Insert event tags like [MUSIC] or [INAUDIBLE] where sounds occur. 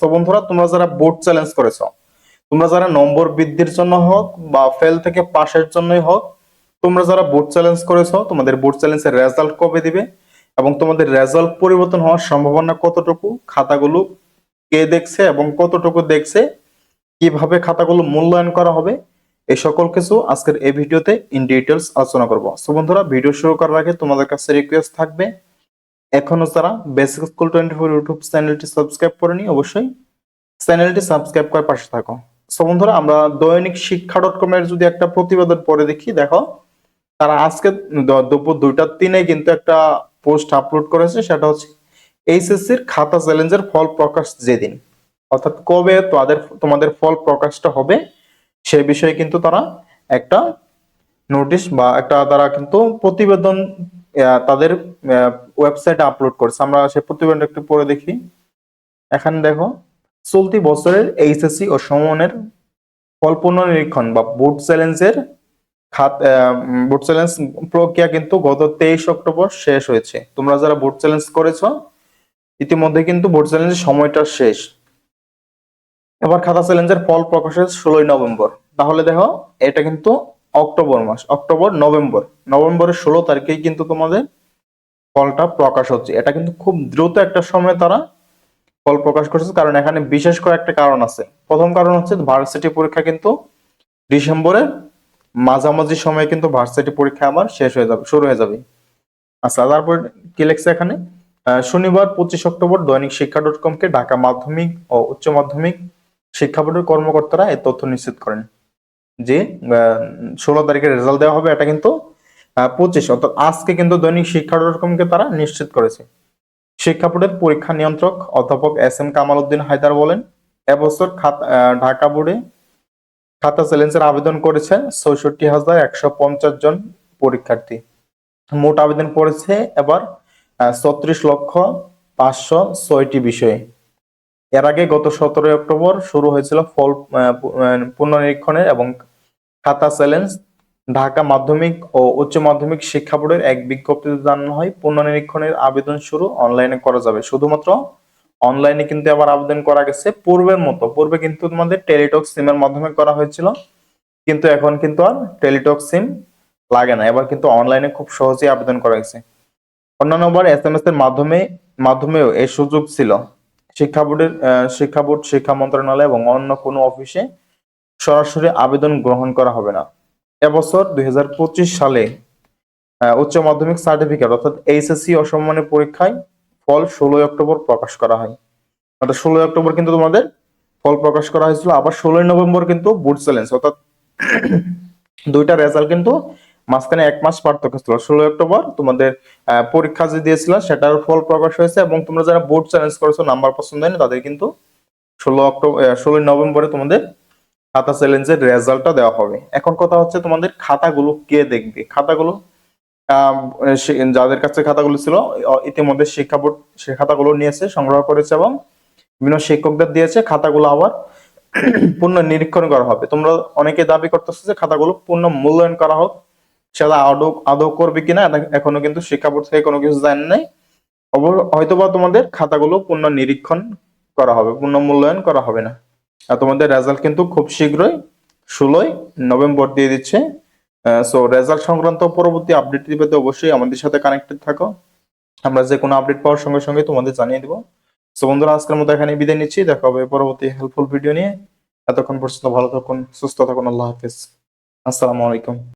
তো বন্ধুরা, তোমরা যারা বোর্ড চ্যালেঞ্জ করেছ, তোমরা যারা নম্বর বৃদ্ধির জন্য হোক বা ফেল থেকে পাশের জন্যই হোক, তোমরা যারা বোর্ড চ্যালেঞ্জ করেছ, তোমাদের বোর্ড চ্যালেঞ্জের রেজাল্ট কবে দিবে এবং তোমাদের রেজাল্ট পরিবর্তন হওয়ার সম্ভাবনা কতটুকু, খাতাগুলো কে দেখছে এবং কতটুকু দেখছে, কীভাবে খাতাগুলো মূল্যায়ন করা হবে এই সকল কিছু আজকের এই ভিডিওতে ইন ডিটেলস আলোচনা করব। সো বন্ধুরা ভিডিও শুরু করার আগে তোমাদের কাছে রিকোয়েস্ট থাকবে এখনও যারা basic school twenty four YouTube চ্যানেলটি সাবস্ক্রাইব করেনি, অবশ্যই চ্যানেলটি সাবস্ক্রাইব করে পাশে থাকো। সো বন্ধুরা, আমরা দৈনিক শিক্ষা ডট কম এর যদি একটা প্রতিবেদন পরে দেখি, দেখো, তারা আজকে দুপুর দুইটা তিনে কিন্তু একটা পোস্ট আপলোড করেছে, সেটা হচ্ছে এইচএসসির খাতা চ্যালেঞ্জের ফল প্রকাশ যেদিন। অর্থাৎ কবে তাদের, তোমাদের ফল প্রকাশটা হবে, সে বিষয়ে কিন্তু তারা একটা নোটিশ বা একটা তারা কিন্তু প্রতিবেদন তাদের ওয়েবসাইটে আপলোড করেছে। আমরা সে প্রতিবেদনটা একটু পরে দেখি। এখানে দেখো, চলতি বছরের এইচএসসি ও সমনের ফল পুনর্নিরীক্ষণ বা বোর্ড চ্যালেঞ্জের খাত বোর্ড চ্যালেঞ্জ প্রক্রিয়া কিন্তু গত তেইশ অক্টোবর শেষ হয়েছে। তোমরা যারা বোর্ড চ্যালেঞ্জ করেছ, ইতিমধ্যে কিন্তু বোর্ড চ্যালেঞ্জের সময়টা শেষ। এবার খাতা চ্যালেঞ্জের ফল প্রকাশের ষোলোই নভেম্বর। তাহলে দেখো, এটা কিন্তু অক্টোবর মাস, অক্টোবর, নভেম্বর। নভেম্বরের ষোলো তারিখেই কিন্তু তোমাদের ফলটা প্রকাশ হচ্ছে। এটা কিন্তু খুব দ্রুত একটা সময় তারা ফল প্রকাশ করছে, কারণ এখানে বিশেষ কয়েকটা কারণ আছে। প্রথম কারণ হচ্ছে ভার্সিটি পরীক্ষা কিন্তু ডিসেম্বরের মাঝামাঝি সময়ে কিন্তু ভার্সিটি পরীক্ষা আমার শেষ হয়ে যাবে, শুরু হয়ে যাবে। আচ্ছা তারপর কি লেখছে এখানে? শনিবার পঁচিশ অক্টোবর দৈনিক শিক্ষা ডট কমকে ঢাকা মাধ্যমিক ও উচ্চ মাধ্যমিক শিক্ষা বোর্ডের কর্মকর্তারা এই তথ্য নিশ্চিত করেন। যে ষোলো তারিখে রেজাল্ট দেওয়া হবে, এটা কিন্তু পঁচিশ। অর্থাৎ আজকে কিন্তু দৈনিক শিক্ষা ডট কমকে তারা নিশ্চিত করেছে। শিক্ষা বোর্ডের পরীক্ষা নিয়ন্ত্রক অধ্যাপক এস এম কামাল উদ্দিন হায়দার বলেন, এবছর ঢাকা বোর্ডে খাতা চ্যালেঞ্জের আবেদন করেছে চৌষট্টি হাজার একশো পঞ্চাশ জন পরীক্ষার্থী। মোট আবেদন পড়েছে এবার ছত্রিশ লক্ষ পাঁচশো ছয়টি বিষয়ে। এর আগে গত সতেরোই অক্টোবর শুরু হয়েছিল ফল পুনর্নিরীক্ষণের এবং খাতা চ্যালেঞ্জ, ঢাকা মাধ্যমিক ও উচ্চ মাধ্যমিক শিক্ষা বোর্ডের এক বিজ্ঞপ্তিতে জানানো হয়, পুনর্নিরীক্ষণের আবেদন শুরু অনলাইনে করা যাবে। শুধুমাত্র অনলাইনে কিন্তু আবার আবেদন করা গেছে, পূর্বের মতো। পূর্বে কিন্তু তোমাদের টেলিটক সিমের মাধ্যমে করা হয়েছিল, কিন্তু এখন কিন্তু আর টেলিটক সিম লাগে না। এবার কিন্তু অনলাইনে খুব সহজেই আবেদন করা গেছে। অন্যান্যবার এস এম এস এর মাধ্যমে, মাধ্যমেও এই সুযোগ ছিল। শিক্ষা বোর্ডের শিক্ষা বোর্ড, শিক্ষা মন্ত্রণালয় এবং অন্য কোনো অফিসে সরাসরি আবেদন গ্রহণ করা হবে না। এবছর দুই হাজার পঁচিশ সালে উচ্চ মাধ্যমিক সার্টিফিকেট অর্থাৎ এইচএসসি অসম্মানের পরীক্ষায় ফল ষোলোই অক্টোবর প্রকাশ করা হয়। অর্থাৎ ষোলোই অক্টোবর কিন্তু তোমাদের ফল প্রকাশ করা হয়েছিল, আবার ষোলোই নভেম্বর কিন্তু বোর্ড চ্যালেঞ্জ অর্থাৎ [CLEARS THROAT] দুইটা রেজাল্ট কিন্তু মাঝখানে এক মাস পার্থক্য ছিল। ষোলোই অক্টোবর তোমাদের পরীক্ষা যে দিয়েছিল সেটার ফল প্রকাশ হয়েছে এবং তোমরা যারা বোর্ড চ্যালেঞ্জ করেছ নাম্বার পছন্দ হয়নি, তাদের কিন্তু ষোলো অক্টোবর ষোলোই নভেম্বরে তোমাদের খাতা চ্যালেঞ্জের রেজাল্টটা দেওয়া হবে। এখন কথা হচ্ছে তোমাদের খাতাগুলো কে দেখবে? খাতাগুলো যাদের কাছে খাতাগুলো ছিল ইতিমধ্যে শিক্ষা বোর্ড সে খাতাগুলো নিয়েছে, সংগ্রহ করেছে এবং বিভিন্ন শিক্ষকদের দিয়েছে, খাতাগুলো আবার পূর্ণ নিরীক্ষণ করা হবে। তোমরা অনেকে দাবি করতেছো যে খাতাগুলো পূর্ণ মূল্যায়ন করা হোক, সেটা আদৌ আদৌ করবে কিনা এখনও কিন্তু শিক্ষা বোর্ড থেকে কোনো কিছু জানেন নাই। হয়তোবা তোমাদের খাতাগুলো পূর্ণ নিরীক্ষণ করা হবে পূর্ণ মূল্যায়ন করা হবে না। আর তোমাদের রেজাল্ট কিন্তু খুব শীঘ্রই ষোলোই নভেম্বর দিয়ে দিচ্ছে। সো রেজাল্ট সংক্রান্ত পরবর্তী আপডেট পেতে অবশ্যই আমাদের সাথে কানেক্টেড থাকো। আমরা যে কোনো আপডেট পাওয়ার সঙ্গে সঙ্গে তোমাদের জানিয়ে দেবো। সো বন্ধুরা, আজকের মতো এখানে বিদায় নিচ্ছি। দেখা হবে পরবর্তী হেল্পফুল ভিডিও নিয়ে। এতক্ষণ পর্যন্ত ভালো থাকুন, সুস্থ থাকুন। আল্লাহ হাফিজ। আসসালামু আলাইকুম।